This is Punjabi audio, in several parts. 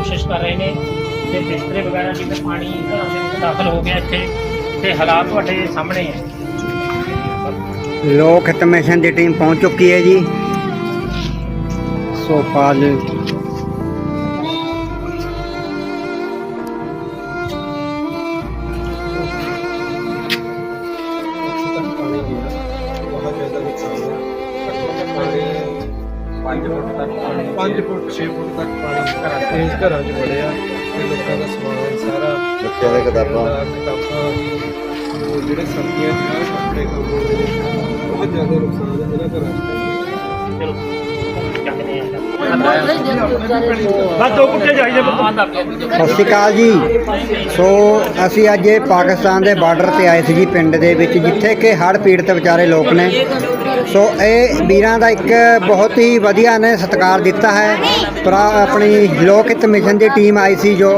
ਕੋਸ਼ਿਸ਼ ਕਰ ਰਹੇ ਨੇ ਤੇ ਬਿਸਤਰੇ ਵਗੈਰਾ ਜਿਵੇਂ ਪਾਣੀ ਘਰਾਂ ਦੇ ਵਿੱਚ ਦਾਖਲ ਹੋ ਗਿਆ ਇੱਥੇ ਤੇ ਹਾਲਾਤ ਤੁਹਾਡੇ ਸਾਹਮਣੇ ਹੈ। ਲੋਕ ਹਿੱਤ ਮਿਸ਼ਨ ਦੀ ਟੀਮ ਪਹੁੰਚ ਚੁੱਕੀ ਹੈ ਜੀ। ਸੋ ਪਾਲ 5 ਫੁੱਟ ਤੱਕ ਪਾਣੀ 5 ਫੁੱਟ 6 ਫੁੱਟ ਤੱਕ ਪਾਣੀ ਘਰਾਂ ਦੇ ਘਰਾਂ 'ਚ ਵੜਿਆ ਤੇ ਲੋਕਾਂ ਦਾ ਸਮਾਨ ਸਾਰਾ ਬੱਚਿਆਂ ਦੇ ਕਿਤਾਬਾਂ। ਕਿਤਾਬਾਂ ਉਹ ਜਿਹੜੇ ਸਰਦੀਆਂ ਦੇ ਕੱਪੜੇ ਕੱਪੜੇ ਬਹੁਤ ਜ਼ਿਆਦਾ ਨੁਕਸਾਨ ਹੈ ਇਹਨਾਂ ਘਰਾਂ 'ਚ। ਚਲੋ। ਚੱਕਦੇ ਆ ਬਸ ਦੋ ਕੁੱਤੇ ਚਾਹੀਦੇ ਸਤਿ ਸ਼੍ਰੀ ਅਕਾਲ ਜੀ। ਸੋ ਅਸੀਂ ਅੱਜ ਇਹ ਪਾਕਿਸਤਾਨ ਦੇ ਬਾਰਡਰ ਤੇ ਆਏ ਸੀ ਜੀ ਪਿੰਡ ਦੇ ਵਿੱਚ ਜਿੱਥੇ ਕਿ ਹੜ੍ਹ ਪੀੜਤ ਵਿਚਾਰੇ ਲੋਕ ਨੇ। ਸੋ ਇਹ ਵੀਰਾਂ ਦਾ ਇੱਕ ਬਹੁਤ ਹੀ ਵਧੀਆ ਨੇ ਸਤਿਕਾਰ ਦਿੱਤਾ ਹੈ। ਪਰ ਆਪਣੀ ਲੋਕ ਹਿੱਤ ਮਿਸ਼ਨ ਦੀ ਟੀਮ ਆਈ ਸੀ ਜੋ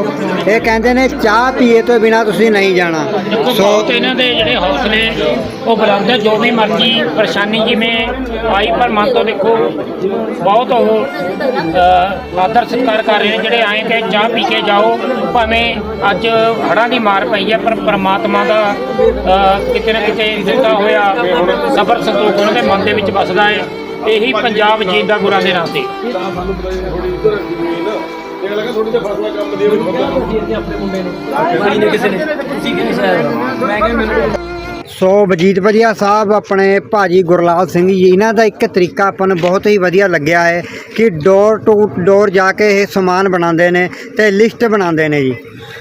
ਇਹ ਕਹਿੰਦੇ ਨੇ ਚਾਹ ਪੀਏ ਤੋਂ ਬਿਨਾ ਤੁਸੀਂ ਨਹੀਂ ਜਾਣਾ। ਸੋ ਇਹਨਾਂ ਦੇ ਜਿਹੜੇ ਹੌਸਲੇ ਉਹ ਬੁਲੰਦ ਹੈ ਜੋ ਵੀ ਮਰਜ਼ੀ ਪਰੇਸ਼ਾਨੀ ਜਿਵੇਂ ਆਈ ਪਰ ਮਨ ਤੋਂ ਦੇਖੋ ਬਹੁਤ ਉਹ ਆਦਰ ਸਤਿਕਾਰ ਕਰ ਰਹੇ ਨੇ ਜਿਹੜੇ ਆਏ ਕਿ ਚਾਹ ਪੀ ਕੇ ਜਾਓ ਭਾਵੇਂ ਅੱਜ ਹੜ੍ਹਾਂ ਦੀ ਮਾਰ ਪਈ ਹੈ ਪਰ ਪ੍ਰਮਾਤਮਾ ਦਾ ਕਿਤੇ ਨਾ ਕਿਤੇ ਦਿੱਤਾ ਹੋਇਆ ਸਬਰ ਸੰਤੋਖ ਉਹਨਾਂ ਦੇ ਮਨ ਦੇ ਵਿੱਚ ਵਸਦਾ ਹੈ। ਇਹੀ ਪੰਜਾਬ ਜੀਂਦਾ ਗੁਰਾਂ ਦੇ ਨਾਂ ਤੇ। ਸਾਨੂੰ ਪਤਾ ਥੋੜੀ ਇੱਧਰ ਜ਼ਮੀਨ ਇਹ ਲੱਗਾ ਥੋੜੀ ਜਿਹਾ ਫਸਲਾ ਕੰਮ ਦੇ ਸੋ ਵਜੀਦ ਵਧੀਆ ਸਾਹਿਬ, ਆਪਣੇ ਭਾਜੀ ਗੁਰਲਾਲ ਸਿੰਘ ਜੀ, ਇਹਨਾਂ ਦਾ ਇੱਕ ਤਰੀਕਾ ਆਪਾਂ ਨੂੰ ਬਹੁਤ ਹੀ ਵਧੀਆ ਲੱਗਿਆ ਹੈ ਕਿ ਡੋਰ ਟੂ ਡੋਰ ਜਾ ਕੇ ਇਹ ਸਮਾਨ ਬਣਾਉਂਦੇ ਨੇ ਤੇ ਲਿਸਟ ਬਣਾਉਂਦੇ ਨੇ ਜੀ।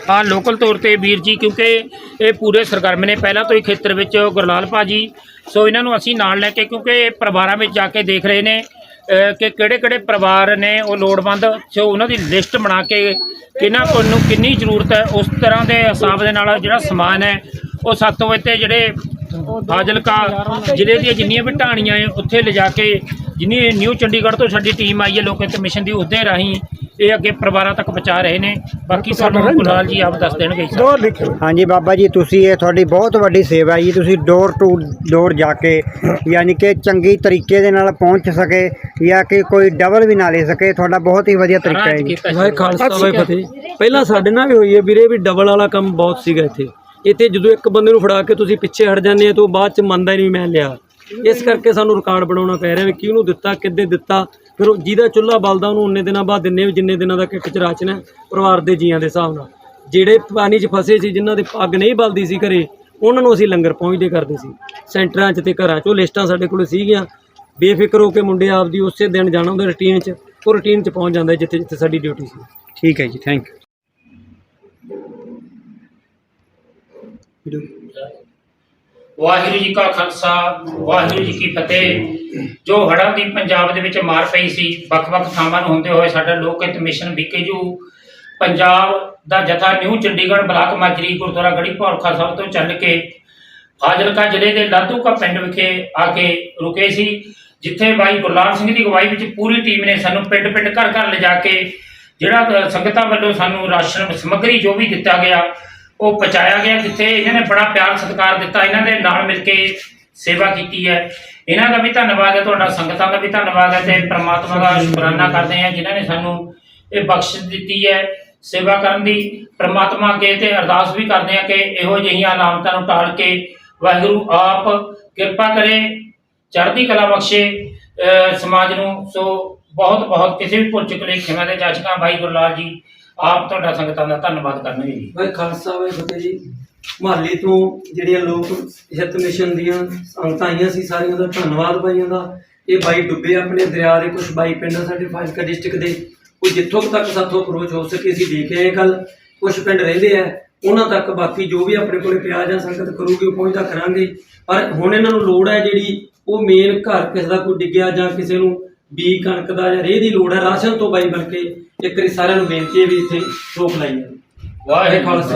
ਹਾਂ ਲੋਕਲ ਤੌਰ ਤੇ ਵੀਰ ਜੀ, ਕਿਉਂਕਿ ਇਹ ਪੂਰੇ ਸਰਗਰਮ ਨੇ। ਪਹਿਲਾਂ ਤੋਂ ਹੀ ਖੇਤਰ ਵਿੱਚ ਗੁਰਲਾਲ ਭਾਜੀ ਸੋ ਇਹਨਾਂ ਨੂੰ ਅਸੀਂ ਨਾਲ ਲੈ ਕੇ, ਕਿਉਂਕਿ ਇਹ ਪਰਿਵਾਰਾਂ ਵਿੱਚ ਜਾ ਕੇ ਦੇਖ ਰਹੇ ਨੇ ਕਿ ਕਿਹੜੇ ਕਿਹੜੇ ਪਰਿਵਾਰ ਨੇ ਉਹ ਲੋੜਵੰਦ। ਸੋ ਉਹਨਾਂ ਦੀ ਲਿਸਟ ਬਣਾ ਕੇ ਕਿਹਨਾਂ ਕੋਲ ਨੂੰ ਕਿੰਨੀ ਜ਼ਰੂਰਤ ਹੈ, ਉਸ ਤਰ੍ਹਾਂ ਦੇ ਹਿਸਾਬ ਦੇ ਨਾਲ ਜਿਹੜਾ ਸਮਾਨ ਹੈ, ਉਹ ਸੱਤ ਵਜੇ ਤੇ ਜਿਹੜੇ ਫਾਜ਼ਿਲਕਾ ਜ਼ਿਲ੍ਹੇ ਦੀਆਂ ਜਿੰਨੀਆਂ ਵੀ ਢਾਣੀਆਂ ਹੈ ਉੱਥੇ ਲਿਜਾ ਕੇ, ਜਿੰਨੀ ਨਿਊ ਚੰਡੀਗੜ੍ਹ ਤੋਂ ਸਾਡੀ ਟੀਮ ਆਈ ਹੈ, ਲੋਕ ਤੇ ਮਿਸ਼ਨ ਦੀ, ਉਹਦੇ ਰਾਹੀਂ ਇਹ ਅੱਗੇ ਪਰਿਵਾਰਾਂ ਤੱਕ ਪਹੁੰਚਾ ਰਹੇ ਨੇ। ਬਾਕੀ ਸਾਨੂੰ ਗੁਲਾਲ ਜੀ ਆਪ ਦੱਸ ਦੇਣਗੇ ਜੀ। ਦੋ ਲਿਖੋ ਹਾਂਜੀ ਬਾਬਾ ਜੀ ਤੁਸੀਂ ਇਹ ਤੁਹਾਡੀ ਬਹੁਤ ਵੱਡੀ ਸੇਵਾ ਹੈ ਜੀ। ਤੁਸੀਂ ਡੋਰ ਟੂ ਡੋਰ ਜਾ ਕੇ ਯਾਨੀ ਕਿ ਚੰਗੀ ਤਰੀਕੇ ਦੇ ਨਾਲ ਪਹੁੰਚ ਸਕੇ ਜਾਂ ਕਿ ਕੋਈ ਡਬਲ ਵੀ ਨਾ ਲੈ ਸਕੇ। ਤੁਹਾਡਾ ਬਹੁਤ ਹੀ ਵਧੀਆ ਤਰੀਕਾ ਹੈ ਜੀ। ਵਾਹਿ ਖਾਲਸਾ ਵਾਹਿ ਫਤਿਹ ਪਹਿਲਾਂ ਸਾਡੇ ਨਾਲ ਵੀ ਹੋਈ ਹੈ ਵੀਰੇ ਵੀ ਡਬਲ ਵਾਲਾ ਕੰਮ ਬਹੁਤ ਸੀਗਾ ਇੱਥੇ। ਇੱਥੇ ਜਦੋਂ ਇੱਕ ਬੰਦੇ ਨੂੰ ਫੜਾ ਕੇ ਤੁਸੀਂ ਪਿੱਛੇ ਹਟ ਜਾਂਦੇ ਆ ਤਾਂ ਉਹ ਬਾਅਦ ਚ ਮੰਨਦਾ ਹੀ ਨਹੀਂ ਮੈਂ ਲਿਆ। ਇਸ ਕਰਕੇ ਸਾਨੂੰ ਰਿਕਾਰਡ ਬਣਾਉਣਾ ਪੈ ਰਿਹਾ ਵੀ ਕਿਹਨੂੰ ਦਿੱਤਾ ਕਿੱਦੇ ਦਿੱਤਾ ਫਿਰ ਉਹ ਜਿਹਦਾ ਚੁੱਲ੍ਹਾ ਬਲਦਾ ਉਹਨੂੰ ਉਨੇ ਦਿਨਾਂ ਬਾਅਦ ਦਿੰਨੇ ਵੀ ਜਿੰਨੇ ਦਿਨਾਂ ਦਾ ਕਿੱਟ ਚ ਰਾਚਣਾ ਹੈ, ਪਰਿਵਾਰ ਦੇ ਜੀਆਂ ਦੇ ਹਿਸਾਬ ਨਾਲ। ਜਿਹੜੇ ਪਾਣੀ 'ਚ ਫਸੇ ਸੀ ਜਿਨ੍ਹਾਂ ਦੇ ਅੱਗ ਨਹੀਂ ਬਲਦੀ ਸੀ ਘਰੇ ਉਹਨਾਂ ਨੂੰ ਅਸੀਂ ਲੰਗਰ ਪਹੁੰਚਦੇ ਕਰਦੇ ਸੀ। ਸੈਂਟਰਾਂ 'ਚ ਤੇ ਘਰਾਂ 'ਚ ਉਹ ਲਿਸਟਾਂ ਸਾਡੇ ਕੋਲ ਸੀਗੀਆਂ। ਬੇਫਿਕਰ ਹੋ ਕੇ ਮੁੰਡੇ ਆਪਦੀ ਉਸੇ ਦਿਨ ਜਾਣਾ ਹੁੰਦਾ ਰੁਟੀਨ 'ਚ ਉਹ ਰੁਟੀਨ 'ਚ ਪਹੁੰਚ ਜਾਂਦਾ ਜਿੱਥੇ ਜਿੱਥੇ ਸਾਡੀ ਡਿਊਟੀ ਸੀ। ਠੀਕ ਹੈ ਜੀ ਥੈਂਕ ਯੂ ਵਾਹਿਗੁਰੂ ਜੀ ਕਾ ਖਾਲਸਾ, ਵਾਹਿਗੁਰੂ ਜੀ ਕੀ ਫਤਿਹ। ਜੋ ਹੜ੍ਹਾਂ ਦੀ ਪੰਜਾਬ ਦੇ ਵਿੱਚ ਮਾਰ ਪਈ ਸੀ, ਵੱਖ-ਵੱਖ ਥਾਵਾਂ ਨੂੰ ਹੁੰਦੇ ਹੋਏ ਸਾਡਾ ਲੋਕ ਹਿੱਤ ਮਿਸ਼ਨ ਵਿਕੇਜੂ ਪੰਜਾਬ ਦਾ ਜਥਾ ਨਿਊ ਚੰਡੀਗੜ੍ਹ ਬਲਾਕ ਮਾਜਰੀ, ਗੁਰਦੁਆਰਾ ਗੜੀ ਭੌਰਖਾ ਸਾਹਿਬ ਤੋਂ ਚੱਲ ਕੇ ਫਾਜ਼ਿਲਕਾ ਜ਼ਿਲ੍ਹੇ ਦੇ ਲਾਧੂਕਾ ਪਿੰਡ ਵਿਖੇ ਆ ਕੇ ਰੁਕੇ ਸੀ, ਜਿੱਥੇ ਬਾਈ ਗੁਰਲਾਲ ਸਿੰਘ ਦੀ ਅਗਵਾਈ ਵਿੱਚ ਪੂਰੀ ਟੀਮ ਨੇ ਸਾਨੂੰ ਪਿੰਡ-ਪਿੰਡ, ਘਰ-ਘਰ ਲਿਜਾ ਕੇ ਜਿਹੜਾ ਸੰਗਤਾਂ ਵੱਲੋਂ ਸਾਨੂੰ ਰਾਸ਼ਨ ਸਮੱਗਰੀ ਜੋ ਵੀ ਦਿੱਤਾ ਗਿਆ ਉਹ ਪਹੁੰਚਾਇਆ ਗਿਆ ਜਿੱਥੇ ਇਹਨਾਂ ਨੇ ਬੜਾ ਪਿਆਰ ਸਤਿਕਾਰ ਦਿੱਤਾ, ਇਹਨਾਂ ਦੇ ਨਾਲ ਮਿਲ ਕੇ ਸੇਵਾ ਕੀਤੀ ਹੈ। ਇਹਨਾਂ ਦਾ ਵੀ ਧੰਨਵਾਦ ਹੈ, ਤੁਹਾਡਾ ਸੰਗਤਾਂ ਦਾ ਵੀ ਧੰਨਵਾਦ ਹੈ ਤੇ ਪ੍ਰਮਾਤਮਾ ਦਾ ਸ਼ੁਕਰਾਨਾ ਕਰਦੇ ਹਾਂ ਜਿਨ੍ਹਾਂ ਨੇ ਸਾਨੂੰ ਇਹ ਬਖਸ਼ਿਸ਼ ਦਿੱਤੀ ਹੈ ਸੇਵਾ ਕਰਨ ਦੀ। ਪ੍ਰਮਾਤਮਾ ਅੱਗੇ ਤੇ ਅਰਦਾਸ ਵੀ ਕਰਦੇ ਹਾਂ ਕਿ ਇਹੋ ਜਿਹੀਆਂ ਅਲਾਮਤਾਂ ਨੂੰ ਟਾਲ ਕੇ ਵਾਹਿਗੁਰੂ ਆਪ ਕਿਰਪਾ ਕਰੇ, ਚੜ੍ਹਦੀ ਕਲਾ ਬਖਸ਼ੇ ਸਮਾਜ ਨੂੰ। ਸੋ ਬਹੁਤ ਬਹੁਤ ਕਿਸੇ ਵੀ ਭੁੱਲ ਚੁੱਕ ਲਈ ਖਿਮਾ ਦੇ ਜਾਚਕਾਂ ਭਾਈ ਗੁਰਲਾਲ ਜੀ ਆਪ ਤੁਹਾਡਾ ਸੰਗਤਾਂ ਦਾ ਧੰਨਵਾਦ ਕਰਨਗੇ ਜੀ। ਵਾਹਿ ਖਾਲਸਾ ਵਾਹਿ ਫਤਿਹ ਜੀ, ਮਹੱਲੇ ਤੋਂ ਜਿਹੜੀਆਂ ਲੋਕ ਹਿੱਤ ਮਿਸ਼ਨ ਦੀਆਂ ਸੰਗਤਾਂ ਆਈਆਂ ਸੀ, ਸਾਰਿਆਂ ਦਾ ਧੰਨਵਾਦ ਬਾਈਆਂ ਦਾ। ਇਹ ਬਾਈ ਡੁੱਬੇ ਆਪਣੇ ਦਰਿਆ ਦੇ ਕੁਝ ਬਾਈ ਪਿੰਡ ਆ ਸਾਡੇ ਫਾਜ਼ਿਲਕਾ ਡਿਸਟ੍ਰਿਕਟ ਦੇ, ਉਹ ਜਿੱਥੋਂ ਤੱਕ ਸਾਥੋਂ ਅਪਰੋਚ ਹੋ ਸਕੇ ਅਸੀਂ ਦੇਖ ਆਏ ਗੱਲ। ਕੁਝ ਪਿੰਡ ਰਹਿੰਦੇ ਆ, ਉਹਨਾਂ ਤੱਕ ਬਾਕੀ ਜੋ ਵੀ ਆਪਣੇ ਕੋਲੇ ਪਿਆ ਜਾਂ ਸੰਗਤ ਕਰੂਗੀ, ਉਹ ਪਹੁੰਚਦਾ ਕਰਾਂਗੇ। ਪਰ ਹੁਣ ਇਹਨਾਂ ਨੂੰ ਲੋੜ ਹੈ ਜਿਹੜੀ ਉਹ ਮੇਨ ਘਰ ਕਿਸੇ ਦਾ ਕੋਈ ਡਿੱਗਿਆ ਜਾਂ ਕਿਸੇ ਨੂੰ ਬੀ ਕਣਕ ਦਾ ਜਾਂ ਰੇਹ ਦੀ ਲੋੜ ਹੈ ਰਾਸ਼ਨ ਤੋਂ ਬਾਈ ਬਣ ਕੇ ਇੱਕ ਵਾਰੀ ਸਾਰਿਆਂ ਨੂੰ ਬੇਨਤੀ ਹੈ ਵੀ ਇੱਥੇ ਰੋਕ ਲਾਈ ਜਾਵੇ ਵਾਹਿਗੁਰੂ ਖਾਲਸਾ।